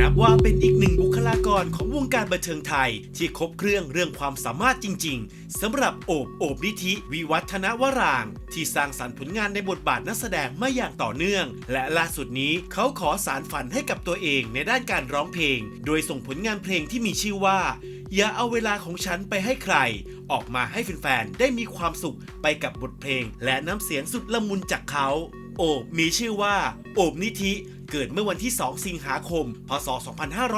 นับว่าเป็นอีกหนึ่งบุคลากรของวงการบันเทิงไทย ที่ครบเครื่องเรื่องความสามารถจริง ๆสำหรับโอบโอบนิธิวิวัฒนวราง ที่สร้างสรรค์ผลงานในบทบาทนักแสดงมาอย่างต่อเนื่อง และล่าสุดนี้เขาขอสารฝันให้กับตัวเองในด้านการร้องเพลง โดยส่งผลงานเพลงที่มีชื่อว่า อย่าเอาเวลาของฉันไปให้ใคร ออกมาให้แฟนๆได้มีความสุขไปกับบทเพลง และน้ำเสียงสุดละมุนจากเขาโอบมีชื่อว่า โอบนิธิ เกิดเมื่อวันที่ 2 สิงหาคม พศ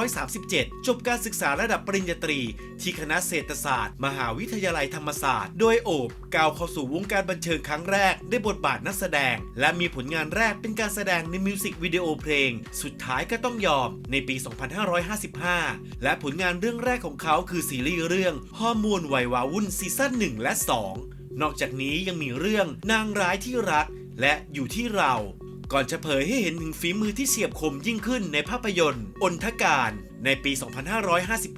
2537 จบการศึกษาระดับปริญญาตรี ที่คณะเศรษฐศาสตร์ มหาวิทยาลัยธรรมศาสตร์ โดยโอบก้าวเข้าสู่วงการบันเทิงครั้งแรกได้บทบาทนักแสดง และมีผลงานแรกเป็นการแสดงในมิวสิกวิดีโอเพลง สุดท้ายก็ต้องยอมในปี 2555 และผลงานเรื่องแรกของเขาคือซีรีส์เรื่องฮอร์โมนวัยวาวุ่นซีซั่น1และ 2 นอกจากนี้ยังมีเรื่องนางร้ายที่รักและอยู่ที่เรา ก่อนจะเผยให้เห็นถึงฝีมือที่เฉียบคมยิ่งขึ้นในภาพยนตร์อนทการในปี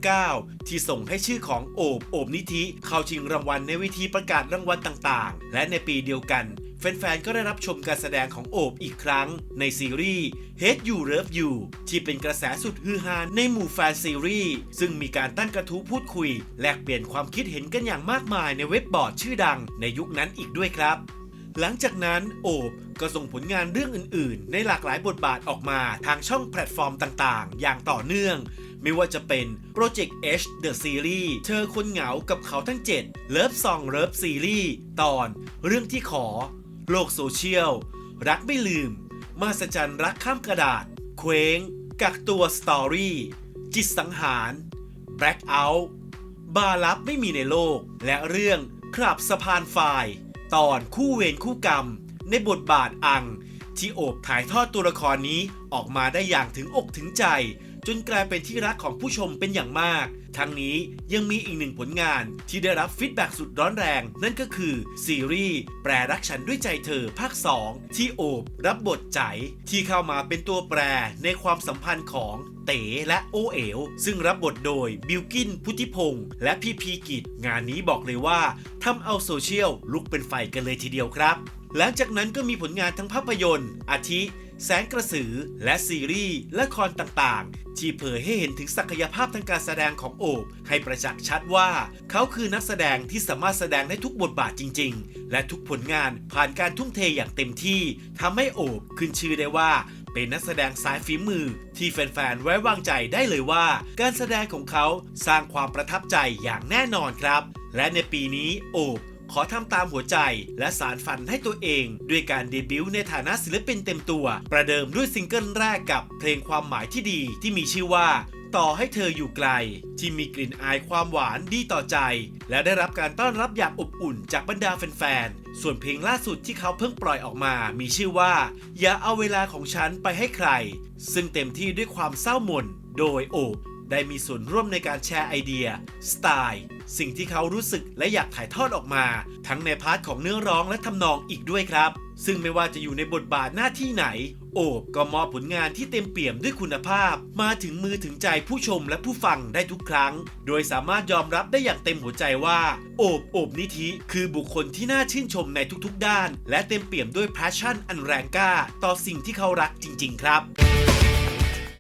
2559 ที่ส่งให้ชื่อของโอบโอบนิธิ เข้าชิงรางวัลในเวทีประกาศรางวัลต่างๆ และในปีเดียวกัน แฟนๆ ก็ได้รับชมการแสดงของโอบอีกครั้ง ในซีรีส์ Hate You Love You ที่เป็นกระแสสุดฮือฮาในหมู่แฟนซีรีส์ซึ่งมีการตั้งกระทู้พูดคุย แลกเปลี่ยนความคิดเห็นกันอย่างมากมายในเว็บบอร์ดชื่อดังในยุคนั้นอีกด้วยครับ หลังจากนั้นโอบก็ส่งผลงานเรื่องอื่นๆ ในหลากหลายบทบาทออกมาทางช่องแพลตฟอร์มต่างๆ อย่างต่อเนื่อง ไม่ว่าจะเป็น Project H The Series เธอคนเหงากับเขาทั้ง 7 Love Song Love Series ตอน เรื่องที่ขอ โลกโซเชียล รักไม่ลืม มาสจันรักข้ามกระดาษ เคว้ง กักตัวสตอรี่จิตสังหาร Black Out บาลับไม่มีในโลก และเรื่องขับสะพานไฟ ตอนคู่เวรคู่กรรม ในบทบาทอัง ที่โอบถ่ายทอดตัวละครนี้ออกมาได้อย่างถึงอกถึงใจ จนกลายเป็นที่รักของผู้ชมเป็นอย่างมาก ทั้งนี้ยังมีอีกหนึ่งผลงานที่ได้รับฟีดแบ็กสุดร้อนแรง นั่นก็คือซีรีส์แปรรักฉันด้วยใจเธอภาค 2 ที่โอบรับบทใจที่เข้ามาเป็นตัวแปรในความสัมพันธ์ของเต๋และโอเอ๋วซึ่งรับบทโดยบิลกินพุทธิพงศ์และพี่พีกิจ งานนี้บอกเลยว่าทำเอาโซเชียลลุกเป็นไฟกันเลยทีเดียวครับ หลังจากนั้นก็มีผลงานทั้งภาพยนตร์อาทิ แสงกระสือ และซีรีส์ละครต่างๆ ที่เผยให้เห็นถึงศักยภาพทางการแสดงของโอบให้ประจักษ์ชัดว่า เขาคือนักแสดงที่สามารถแสดงได้ทุกบทบาทจริง ๆ และทุกผลงานผ่านการทุ่มเทอย่างเต็มที่ทำให้โอบขึ้นชื่อได้ว่าเป็นนักแสดงสายฝีมือที่แฟนๆ ไว้วางใจได้เลยว่า การแสดงของเขาสร้างความประทับใจอย่างแน่นอนครับ และในปีนี้โอบ ขอทำตามหัวใจ และสารฝันให้ตัวเอง ด้วยการเดบิวต์ในฐานะศิลปินเต็มตัว ประเดิมด้วยซิงเกิลแรกกับเพลงความหมายที่ดีที่มีชื่อว่าต่อให้เธออยู่ไกล ที่มีกลิ่นอายความหวานดีต่อใจ และได้รับการต้อนรับอย่างอบอุ่นจากบรรดาแฟนๆ ส่วนเพลงล่าสุดที่เขาเพิ่งปล่อยออกมา มีชื่อว่า อย่าเอาเวลาของฉันไปให้ใคร ซึ่งเต็มที่ด้วยความเศร้าหม่นโดยโอบ ได้มีส่วนร่วมในการแชร์ไอเดีย สไตล์ สิ่งที่เขารู้สึกและอยากถ่ายทอดออกมา ทั้งในพาร์ทของเนื้อร้องและทำนองอีกด้วยครับ ซึ่งไม่ว่าจะอยู่ในบทบาทหน้าที่ไหน โอบก็มอบผลงานที่เต็มเปี่ยมด้วยคุณภาพ มาถึงมือถึงใจผู้ชมและผู้ฟังได้ทุกครั้ง โดยสามารถยอมรับได้อย่างเต็มหัวใจว่า โอบโอบนิธิคือบุคคลที่น่าชื่นชมในทุกๆ ด้าน และเต็มเปี่ยมด้วย passion อันแรงกล้า ต่อสิ่งที่เขารักจริง ๆ ครับ